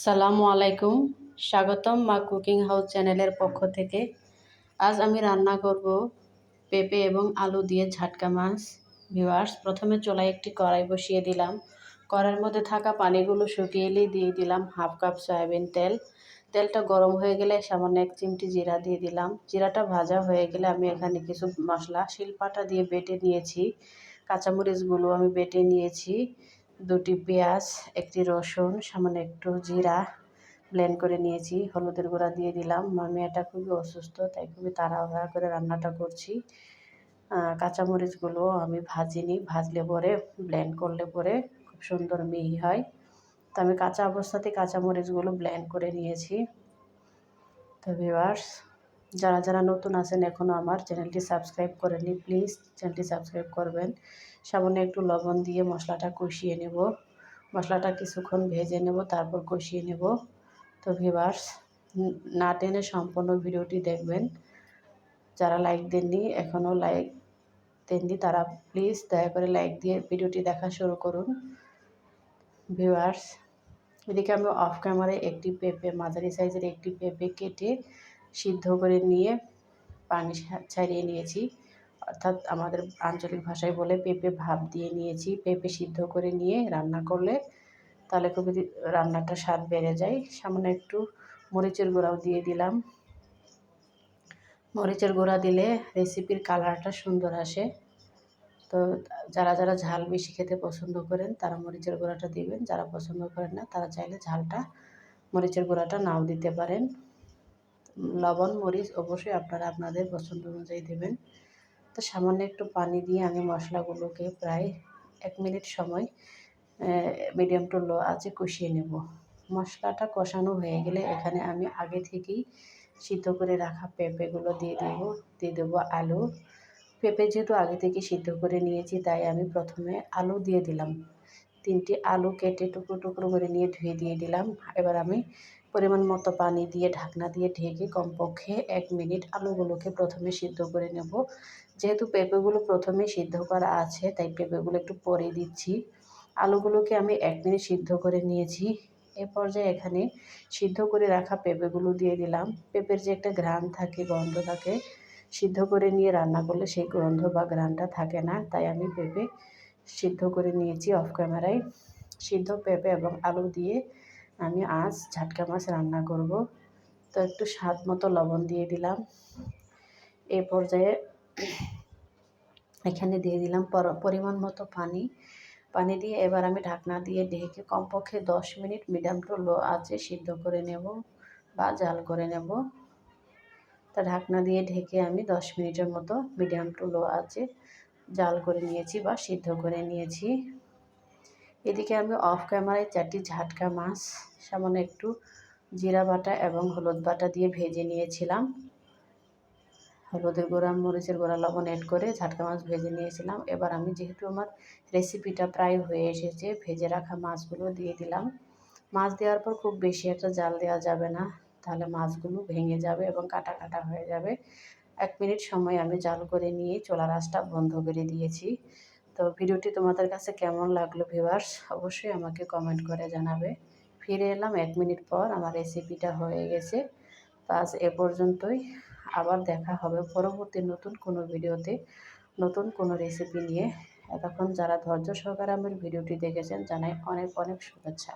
আসসালামু আলাইকুম। স্বাগতম মা কুকিং হাউস চ্যানেলের পক্ষ থেকে। আজ আমি রান্না করব পেঁপে এবং আলু দিয়ে ঝাটকা মাছ। ভিওয়ার্স প্রথমে চোলায় একটি কড়াই বসিয়ে দিলাম। কড়াইয়ের মধ্যে থাকা পানিগুলো শুকিয়ে দিয়ে দিলাম হাফ কাপ সয়াবিন তেল। তেলটা গরম হয়ে গেলে সামান্য এক চিমটি জিরা দিয়ে দিলাম। জিরাটা ভাজা হয়ে গেলে আমি এখানে কিছু মশলা, শিলপাটা দিয়ে বেটে নিয়েছি। কাঁচামরিচগুলো আমি বেটে নিয়েছি। দুটি পেঁয়াজ, একটি রসুন, সামান্য একটু জিরা ব্লেন্ড করে নিয়েছি। হলুদের গুঁড়া দিয়ে দিলাম। আমার মেয়েটা খুবই অসুস্থ, তাই খুবই তাড়াহুড়া করে রান্নাটা করছি। কাঁচামরিচগুলো আমি ভাজিনি, ভাজলে পরে ব্লেন্ড করলে পরে খুব সুন্দর মিহি হয়। তো আমি কাঁচা অবস্থাতে কাঁচামরিচগুলো ব্লেন্ড করে নিয়েছি। তো ভিওয়ার্স যারা যারা নতুন আছেন এখনও আমার চ্যানেলটি সাবস্ক্রাইব করেনি প্লিজ চ্যানেলটি সাবস্ক্রাইব করবেন। সামনে একটু লবণ দিয়ে মশলাটা কষিয়ে নেব। মশলাটা কিছুক্ষণ ভেজে নেব, তারপর কষিয়ে নেব। তো ভিভার্স না টেনে সম্পূর্ণ ভিডিওটি দেখবেন। যারা লাইক দেননি এখনও লাইক দেননি, তারা প্লিজ দয়া করে লাইক দিয়ে ভিডিওটি দেখা শুরু করুন। ভিউয়ার্স, এদিকে আমি অফ ক্যামেরায় একটি পেঁপে, মাঝারি সাইজের একটি পেঁপে কেটে সিদ্ধ করে নিয়ে পানি ছাড়িয়ে নিয়েছি। অর্থাৎ আমাদের আঞ্চলিক ভাষায় বলে পেঁপে ভাপ দিয়ে নিয়েছি। পেঁপে সিদ্ধ করে নিয়ে রান্না করলে তাহলে খুবই রান্নাটা স্বাদ বেড়ে যায়। সামনে একটু মরিচের গুঁড়াও দিয়ে দিলাম। মরিচের গুঁড়া দিলে রেসিপির কালারটা সুন্দর আসে। তো যারা যারা ঝাল বেশি খেতে পছন্দ করেন, তারা মরিচের গুঁড়াটা দিবেন। যারা পছন্দ করেন না, তারা চাইলে ঝালটা মরিচের গুঁড়াটা নাও দিতে পারেন। লবণ, মরিচ অবশ্যই আপনারা আপনাদের পছন্দ অনুযায়ী দেবেন। তো সামান্য একটু পানি দিয়ে আমি মশলাগুলোকে প্রায় এক মিনিট সময় মিডিয়াম টু লো আছে কষিয়ে নেব। মশলাটা কষানো হয়ে গেলে এখানে আমি আগে থেকেই সিদ্ধ করে রাখা পেঁপেগুলো দিয়ে দেবো দিয়ে দেবো আলু। পেঁপে যেহেতু আগে থেকে সিদ্ধ করে নিয়েছি, তাই আমি প্রথমে আলু দিয়ে দিলাম। তিনটি আলু কেটে টুকরো টুকরো করে নিয়ে ধুয়ে দিয়ে দিলাম। এবার আমি পরিমাণ মতো পানি দিয়ে ঢাকনা দিয়ে ঢেকে কমপক্ষে এক মিনিট আলুগুলোকে প্রথমে সিদ্ধ করে নেব। যেহেতু পেঁপেগুলো প্রথমে সিদ্ধ করা আছে, তাই পেঁপেগুলো একটু পরে দিচ্ছি। আলুগুলোকে আমি এক মিনিট সিদ্ধ করে নিয়েছি। এ পর্যায়ে এখানে সিদ্ধ করে রাখা পেঁপেগুলো দিয়ে দিলাম। পেঁপের যে একটা ঘ্রাণ থাকে, গন্ধ থাকে, সিদ্ধ করে নিয়ে রান্না করলে সেই গন্ধ বা ঘ্রাণটা থাকে না। তাই আমি পেঁপে সিদ্ধ করে নিয়েছি অফ ক্যামেরায়। সিদ্ধ পেঁপে এবং আলু দিয়ে আমি আজ ঝাটকা মাছ রান্না করব। তো একটু স্বাদ মতো লবণ দিয়ে দিলাম। এ পর্যায়ে এখানে দিয়ে দিলাম পরিমাণ মতো পানি। পানি দিয়ে এবার আমি ঢাকনা দিয়ে ঢেকে কমপক্ষে দশ মিনিট মিডিয়াম টু লো আছে সিদ্ধ করে নেব বা জাল করে নেব। তা ঢাকনা দিয়ে ঢেকে আমি দশ মিনিটের মতো মিডিয়াম টু লো আছে জাল করে নিয়েছি বা সিদ্ধ করে নিয়েছি। এদিকে আমি অফ ক্যামেরায় চারটি ঝাটকা মাছ, সামান্য একটু জিরা বাটা এবং হলুদ বাটা দিয়ে ভেজে নিয়েছিলাম। হলুদের গুঁড়া, মরিচের গুঁড়া, লবণ এড করে ঝাটকা মাছ ভেজে নিয়েছিলাম। এবার আমি যেহেতু আমার রেসিপিটা প্রায় হয়ে এসেছে, ভেজে রাখা মাছগুলো দিয়ে দিলাম। মাছ দেওয়ার পর খুব বেশি একটা জাল দেওয়া যাবে না, তাহলে মাছগুলো ভেঙে যাবে এবং কাটা কাটা হয়ে যাবে। এক মিনিট সময় আমি জাল করে নিয়ে চোলা রাসটা বন্ধ করে দিয়েছি। তো ভিডিওটি তোমাদের কাছে কেমন লাগল ভিউয়ার্স? অবশ্যই আমাকে কমেন্ট করে জানাবে। ফিরে এলাম এক মিনিট পর, আমার রেসিপিটা হয়ে গেছে। আজ এ পর্যন্তই। আবার দেখা হবে পরবর্তী নতুন কোনো ভিডিওতে, নতুন কোনো রেসিপি নিয়ে। এতক্ষণ যারা ধৈর্য সহকারে আমার ভিডিওটি দেখেছেন, জানাই অনেক অনেক শুভেচ্ছা।